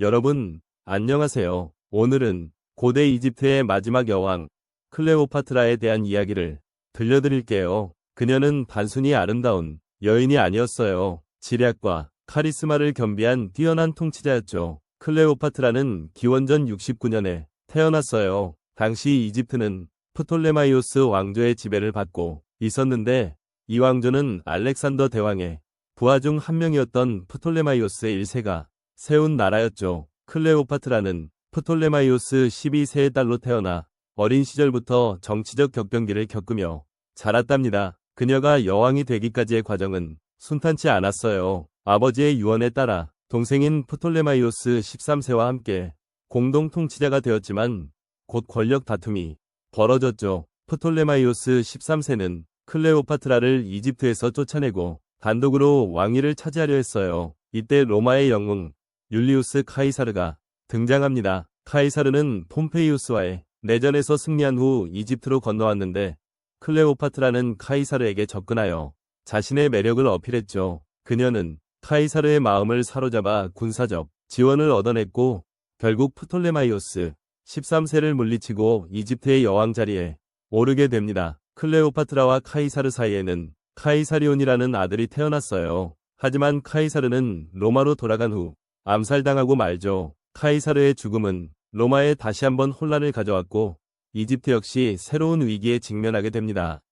여러분, 안녕하세요. 오늘은 고대 이집트의 마지막 여왕, 클레오파트라에 대한 이야기를 들려드릴게요. 그녀는 단순히 아름다운 여인이 아니었어요. 지략과 카리스마를 겸비한 뛰어난 통치자였죠. 클레오파트라는 기원전 69년에 태어났어요. 당시 이집트는 프톨레마이오스 왕조의 지배를 받고 있었는데 이 왕조는 알렉산더 대왕의 부하 중 한 명이었던 프톨레마이오스의 1세가 세운 나라였죠. 클레오파트라는 프톨레마이오스 12세의 딸로 태어나 어린 시절부터 정치적 격변기를 겪으며 자랐답니다. 그녀가 여왕이 되기까지의 과정은 순탄치 않았어요. 아버지의 유언에 따라 동생인 프톨레마이오스 13세와 함께 공동 통치자가 되었지만 곧 권력 다툼이 벌어졌죠. 프톨레마이오스 13세는 클레오파트라를 이집트에서 쫓아내고 단독으로 왕위를 차지하려 했어요. 이때 로마의 영웅 율리우스 카이사르가 등장합니다. 카이사르는 폼페이우스와의 내전에서 승리한 후 이집트로 건너왔는데 클레오파트라는 카이사르에게 접근하여 자신의 매력을 어필했죠. 그녀는 카이사르의 마음을 사로잡아 군사적 지원을 얻어냈고 결국 프톨레마이오스 13세를 물리치고 이집트의 여왕 자리에 오르게 됩니다. 클레오파트라와 카이사르 사이에는 카이사리온이라는 아들이 태어났어요. 하지만 카이사르는 로마로 돌아간 후 암살당하고 말죠. 카이사르의 죽음은 로마에 다시 한번 혼란을 가져왔고 이집트 역시 새로운 위기에 직면하게 됩니다.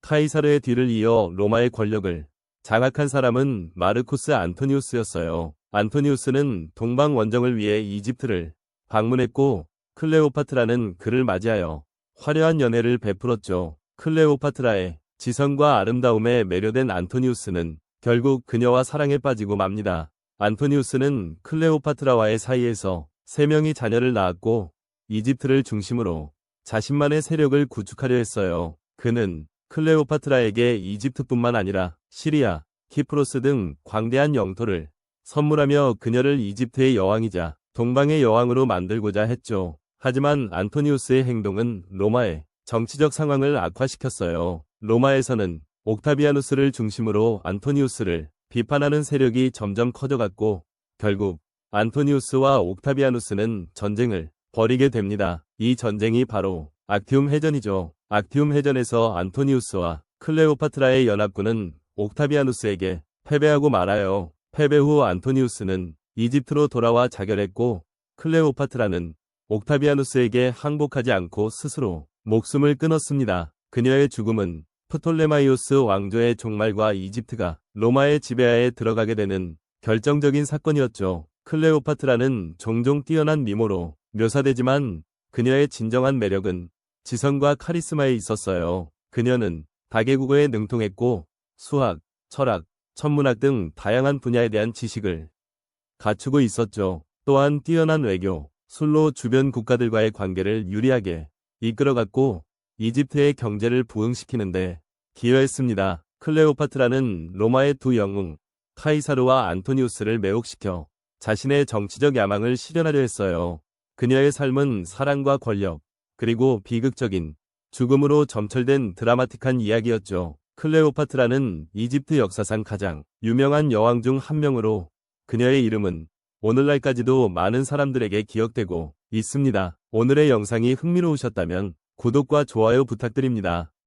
카이사르의 뒤를 이어 로마의 권력을 장악한 사람은 마르쿠스 안토니우스였어요. 안토니우스는 동방 원정을 위해 이집트를 방문했고 클레오파트라는 그를 맞이하여 화려한 연애를 베풀었죠. 클레오파트라의 지성과 아름다움에 매료된 안토니우스는 결국 그녀와 사랑에 빠지고 맙니다. 안토니우스는 클레오파트라와의 사이에서 세 명이 자녀를 낳았고 이집트를 중심으로 자신만의 세력을 구축하려 했어요. 그는 클레오파트라에게 이집트뿐만 아니라 시리아, 키프로스 등 광대한 영토를 선물하며 그녀를 이집트의 여왕이자 동방의 여왕으로 만들고자 했죠. 하지만 안토니우스의 행동은 로마의 정치적 상황을 악화시켰어요. 로마에서는 옥타비아누스를 중심으로 안토니우스를 비판하는 세력이 점점 커져갔고 결국 안토니우스와 옥타비아누스는 전쟁을 벌이게 됩니다. 이 전쟁이 바로 악티움 해전이죠. 악티움 해전에서 안토니우스와 클레오파트라의 연합군은 옥타비아누스에게 패배하고 말아요. 패배 후 안토니우스는 이집트로 돌아와 자결했고 클레오파트라는 옥타비아누스에게 항복하지 않고 스스로 목숨을 끊었습니다. 그녀의 죽음은 프톨레마이오스 왕조의 종말과 이집트가 로마의 지배하에 들어가게 되는 결정적인 사건이었죠. 클레오파트라는 종종 뛰어난 미모로 묘사되지만 그녀의 진정한 매력은 지성과 카리스마에 있었어요. 그녀는 다계국어에 능통했고 수학, 철학, 천문학 등 다양한 분야에 대한 지식을 갖추고 있었죠. 또한 뛰어난 외교, 술로 주변 국가들과의 관계를 유리하게 이끌어갔고 이집트의 경제를 부흥시키는데 기여했습니다. 클레오파트라는 로마의 두 영웅 카이사르와 안토니우스를 매혹시켜 자신의 정치적 야망을 실현하려 했어요. 그녀의 삶은 사랑과 권력, 그리고 비극적인 죽음으로 점철된 드라마틱한 이야기였죠. 클레오파트라는 이집트 역사상 가장 유명한 여왕 중 한 명으로 그녀의 이름은 오늘날까지도 많은 사람들에게 기억되고 있습니다. 오늘의 영상이 흥미로우셨다면 구독과 좋아요 부탁드립니다.